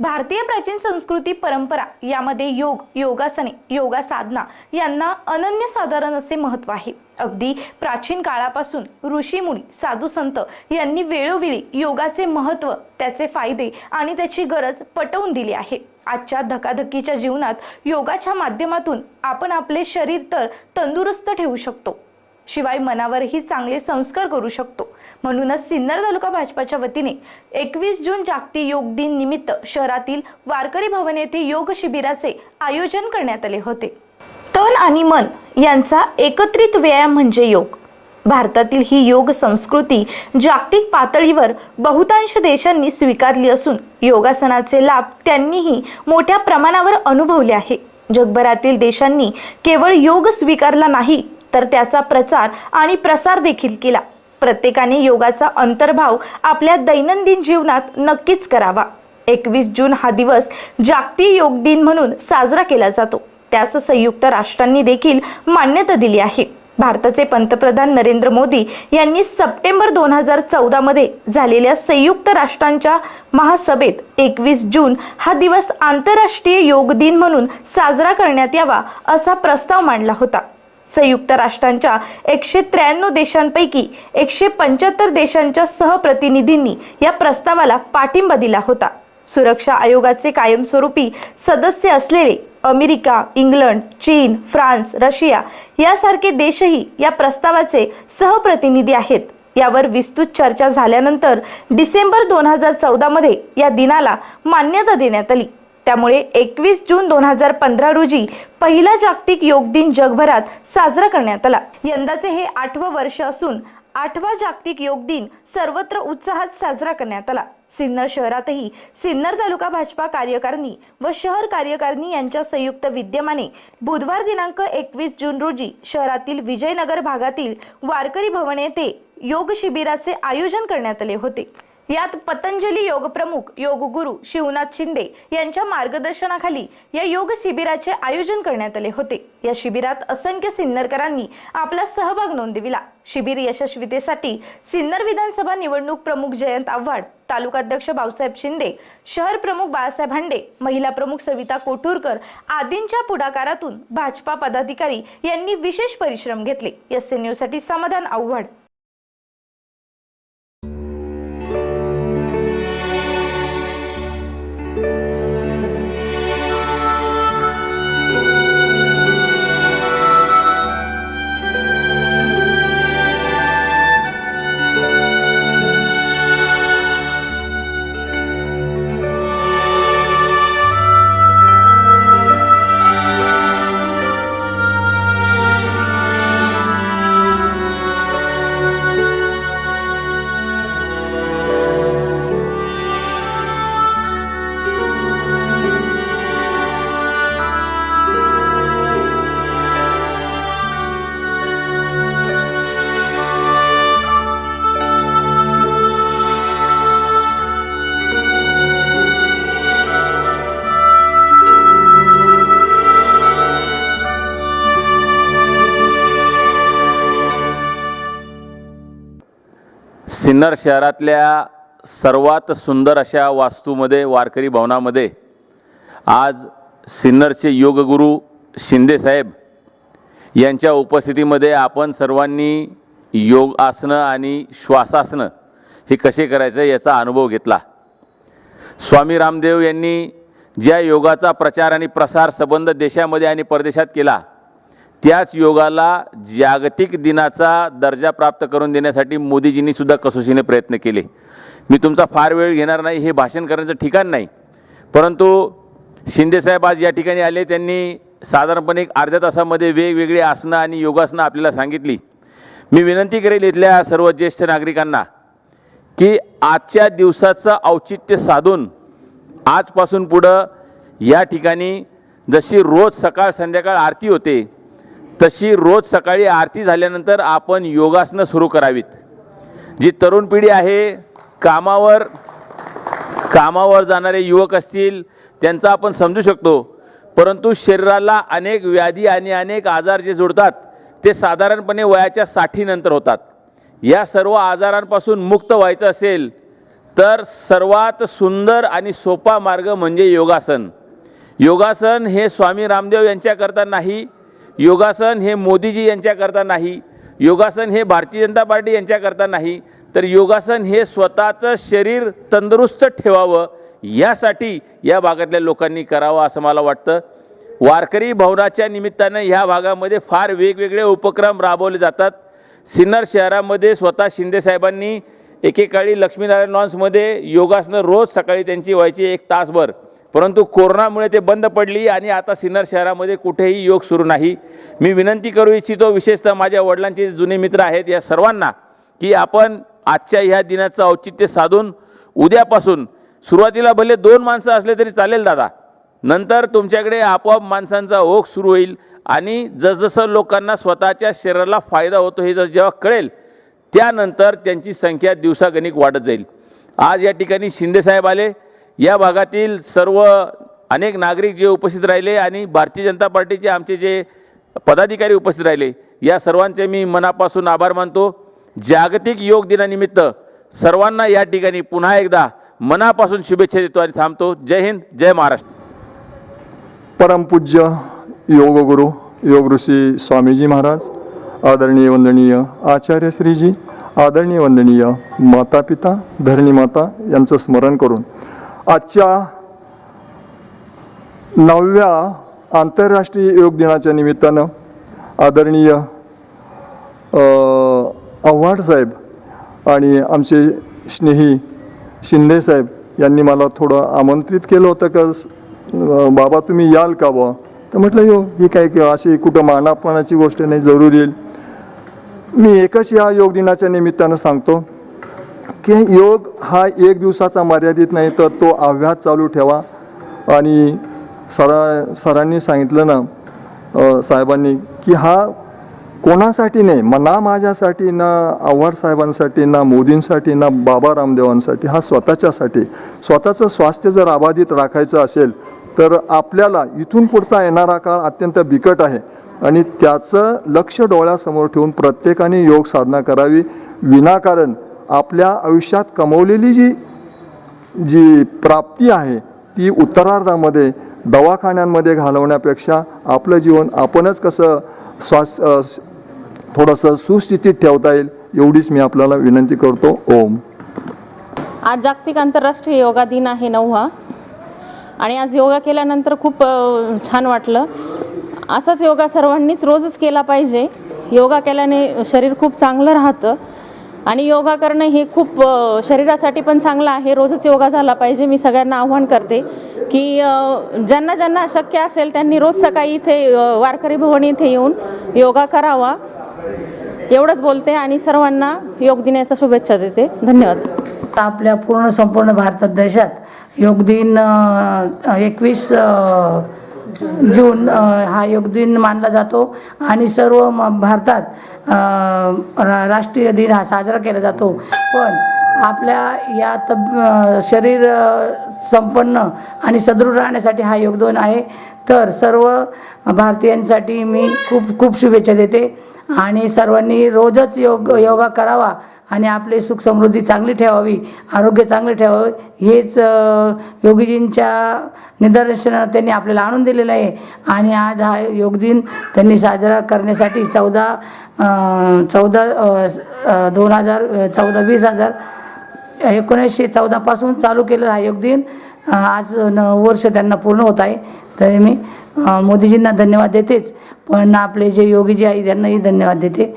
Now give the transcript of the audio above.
भारतीय प्राचीन संस्कृती परंपरा यामध्ये योग योगासने योगा साधना यांना अनन्यसाधारण असे महत्त्व आहे. अगदी प्राचीन काळापासून ऋषीमुनी साधू संत यांनी वेळोवेळी योगाचे महत्त्व त्याचे फायदे आणि त्याची गरज पटवून दिली आहे. आजच्या धकाधकीच्या जीवनात योगाच्या माध्यमातून आपण आपले शरीर तर तंदुरुस्त ठेवू शकतो. शिवाय मनावरही चांगले संस्कार करू शकतो. म्हणूनच सिन्नर तालुका भाजपाच्या वतीने एकवीस जून जागतिक योग दिन निमित्त शहरातील वारकरी भवन येथे योग शिबिराचे आयोजन करण्यात आले होते. तन आणि मन यांचा एकत्रित व्यायाम म्हणजे योग. भारतातील ही योग संस्कृती जागतिक पातळीवर बहुतांश देशांनी स्वीकारली असून योगासनाचे लाभ त्यांनीही मोठ्या प्रमाणावर अनुभवले आहे. जगभरातील देशांनी केवळ योग स्वीकारला नाही तर त्याचा प्रचार आणि प्रसार देखील केला. प्रत्येकाने योगाचा अंतर्भाव आपल्या दैनंदिन जीवनात नक्कीच करावा. एकवीस जून हा दिवस जागतिक योग दिन म्हणून साजरा केला जातो. त्यास संयुक्त राष्ट्रांनी देखील मान्यता दिली आहे. भारताचे पंतप्रधान नरेंद्र मोदी यांनी सप्टेंबर दोन हजार चौदामध्ये झालेल्या संयुक्त राष्ट्रांच्या महासभेत एकवीस जून हा दिवस आंतरराष्ट्रीय योग दिन म्हणून साजरा करण्यात यावा असा प्रस्ताव मांडला होता. संयुक्त राष्ट्रांच्या एकशे त्र्याण्णव देशांपैकी एकशे पंच्याहत्तर देशांच्या सहप्रतिनिधींनी या प्रस्तावाला पाठिंबा दिला होता. सुरक्षा आयोगाचे कायमस्वरूपी सदस्य असलेले अमेरिका इंग्लंड चीन फ्रान्स रशिया यासारखे देशही या प्रस्तावाचे सहप्रतिनिधी आहेत. यावर विस्तृत चर्चा झाल्यानंतर डिसेंबर दोन हजार चौदामध्ये या दिनाला मान्यता देण्यात आली. त्यामुळे एकवीस जून दोन हजार पंधरा रोजी पहिला जागतिक योग दिन जगभरात साजरा करण्यात आला. यंदाचे हे आठवं वर्ष असून आठवा जागतिक योग दिन सर्वत्र उत्साहात साजरा करण्यात आला. सिन्नर शहरातही सिन्नर तालुका भाजपा कार्यकारिणी व शहर कार्यकारिणी यांच्या संयुक्त विद्यमाने बुधवार दिनांक एकवीस जून रोजी शहरातील विजयनगर भागातील वारकरी भवन येथे योग शिबिराचे आयोजन करण्यात आले होते. यात पतंजली योग प्रमुख योग गुरु शिवनाथ शिंदे यांच्या मार्गदर्शनाखाली या योग शिबिराचे आयोजन करण्यात आले होते. या शिबिरात असंख्य सिन्नरकरांनी आपला सहभाग नोंदविला. शिबिर यशस्वीतेसाठी सिन्नर विधानसभा निवडणूक प्रमुख जयंत आव्हाड तालुकाध्यक्ष भाऊसाहेब शिंदे शहर प्रमुख बाळासाहेब हांडे महिला प्रमुख सविता कोठूरकर आदींच्या पुढाकारातून भाजपा पदाधिकारी यांनी विशेष परिश्रम घेतले. एस न्यूजसाठी समाधान आव्हाड. सिन्नर शहरातल्या सर्वात सुंदर अशा वास्तूमध्ये वारकरी भवनामध्ये आज सिन्नरचे योगगुरू शिंदेसाहेब यांच्या उपस्थितीमध्ये आपण सर्वांनी योग आसनं आणि श्वासासनं हे कसे करायचं याचा अनुभव घेतला. स्वामी रामदेव यांनी ज्या योगाचा प्रचार आणि प्रसार संबंध देशामध्ये आणि परदेशात केला त्याच योगाला जागतिक दिनाचा दर्जा प्राप्त करून देण्यासाठी मोदीजींनी सुद्धा कसोशीने प्रयत्न केले. मी तुमचा फार वेळ घेणार नाही हे भाषण करण्याचं ठिकाण नाही. परंतु शिंदेसाहेब आज या ठिकाणी आले त्यांनी साधारणपणे एक अर्ध्या तासामध्ये वेगवेगळी आसनं आणि योगासनं आपल्याला सांगितली. मी विनंती करेल इथल्या सर्व ज्येष्ठ नागरिकांना की आजच्या दिवसाचं औचित्य साधून आजपासून पुढं या ठिकाणी जशी रोज सकाळ संध्याकाळ आरती होते तशी रोज सकाळी आरती झाल्यानंतर आपण योगासनं सुरू करावीत. जी तरुण पिढी आहे कामावर कामावर जाणारे युवक असतील त्यांचा आपण समजू शकतो. परंतु शरीराला अनेक व्याधी आणि अनेक आजार जे जुळतात ते साधारणपणे वयाच्या साठीनंतर होतात. या सर्व आजारांपासून मुक्त व्हायचं असेल तर सर्वात सुंदर आणि सोपा मार्ग म्हणजे योगासन. योगासन हे स्वामी रामदेव यांच्याकरता नाही योगासन हे मोदीजी यांच्याकरता नाही योगासन हे भारतीय जनता पार्टी यांच्याकरता नाही तर योगासन हे स्वतःचं शरीर तंदुरुस्त ठेवावं यासाठी या भागातल्या लोकांनी करावं असं मला वाटतं. वारकरी भवनाच्या निमित्तानं ह्या भागामध्ये फार वेगवेगळे उपक्रम राबवले जातात. सिन्नर शहरामध्ये स्वतः शिंदेसाहेबांनी एकेकाळी लक्ष्मीनारायण लॉन्समध्ये योगासनं रोज सकाळी त्यांची व्हायची एक तासभर. परंतु कोरोनामुळे ते बंद पडली आणि आता सिन्नर शहरामध्ये कुठेही योग सुरू नाही. मी विनंती करू इच्छितो विशेषतः माझ्या वडिलांचे जुने मित्र आहेत या सर्वांना की आपण आजच्या ह्या दिनाचं औचित्य साधून उद्यापासून सुरुवातीला भले दोन माणसं असले तरी चालेल दादा. नंतर तुमच्याकडे आपोआप माणसांचा ओघ सुरू होईल आणि जसजसं लोकांना स्वतःच्या शरीराला फायदा होतो हे जर जेव्हा कळेल त्यानंतर त्यांची संख्या दिवसागणिक वाढत जाईल. आज या ठिकाणी शिंदेसाहेब आले या भागातील सर्व अनेक नागरिक जे उपस्थित राहिले आणि भारतीय जनता पार्टीचे आमचे जे पदाधिकारी उपस्थित राहिले या सर्वांचे मी मनापासून आभार मानतो. जागतिक योग दिनानिमित्त सर्वांना या ठिकाणी पुन्हा एकदा मनापासून शुभेच्छा देतो आणि थांबतो. जय हिंद जय महाराष्ट्र. परमपूज्य योगगुरु योग ऋषी स्वामीजी महाराज आदरणीय वंदनीय आचार्य श्रीजी आदरणीय वंदनीय माता पिता धरणी माता यांचं स्मरण करून आजच्या नवव्या आंतरराष्ट्रीय योग दिनाच्या निमित्तानं आदरणीय आव्हाड साहेब आणि आमचे स्नेही शिंदे साहेब यांनी मला थोडं आमंत्रित केलं होतं का बाबा तुम्ही याल का बा तर म्हटलं यो ही काय अशी कुठं मानापणाची गोष्ट नाही जरूर येईल. मी एकच या योग दिनाच्या निमित्तानं सांगतो की योग हा एक दिवसाचा मर्यादित नाही तर तो अभ्यास चालू ठेवा. आणि सरा सरांनी सांगितलं ना साहेबांनी की हा कोणासाठी नाही म- ना माझ्यासाठी ना आव्हाड साहेबांसाठी ना मोदींसाठी ना बाबा रामदेवांसाठी हा स्वतःच्यासाठी. स्वतःचं स्वास्थ्य जर अबाधित राखायचं असेल तर आपल्याला इथून पुढचा येणारा काळ अत्यंत बिकट आहे. आणि त्याचं लक्ष डोळ्यासमोर ठेवून प्रत्येकाने योग साधना करावी विनाकारण आपल्या आयुष्यात कमवलेली जी जी प्राप्ती आहे ती उत्तरार्धामध्ये दवाखान्यांमध्ये घालवण्यापेक्षा आपलं जीवन आपणच कसं स्वास थोडंसं सुस्थितीत ठेवता येईल एवढीच मी आपल्याला विनंती करतो. ओम. आज जागतिक आंतरराष्ट्रीय योगा दिन आहे नववा. आणि आज योगा केल्यानंतर खूप छान वाटलं. असाच योगा सर्वांनीच रोजच केला पाहिजे. योगा केल्याने शरीर खूप चांगलं राहतं. आणि योगा करणं हे खूप शरीरासाठी पण चांगलं आहे. रोजच योगा झाला पाहिजे. मी सगळ्यांना आव्हान करते की ज्यांना ज्यांना शक्य असेल त्यांनी रोज सकाळी इथे वारकरी भवन इथे येऊन योगा करावा. एवढंच बोलते आणि सर्वांना योग दिनाच्या शुभेच्छा देते. धन्यवाद. आपल्या पूर्ण संपूर्ण भारतात देशात योग दिन एकवीस जून हा योग दिन मानला जातो आणि सर्व म- भारतात रा- राष्ट्रीय दिन हा साजरा केला जातो. पण आपल्या या तब शरीर संपन्न आणि सदृढ राहण्यासाठी हा योगदान आहे. तर सर्व भारतीयांसाठी मी खूप खूप शुभेच्छा देते आणि सर्वांनी रोजच योग योगा करावा आणि आपली सुख समृद्धी चांगली ठेवावी आरोग्य चांगले ठेवावे हेच योगीजींच्या निदर्शनात त्यांनी आपल्याला आणून दिलेलं आहे. आणि आज हा योग दिन त्यांनी साजरा करण्यासाठी चौदा चौदा दोन हजार चौदा वीस हजार एकोणीसशे चौदापासून चालू केलेला हा योग दिन आज नऊ वर्ष त्यांना पूर्ण होत आहे. तरी मी मोदीजींना धन्यवाद देतेच. पण आपले जे योगीजी आहे त्यांनाही धन्यवाद देते.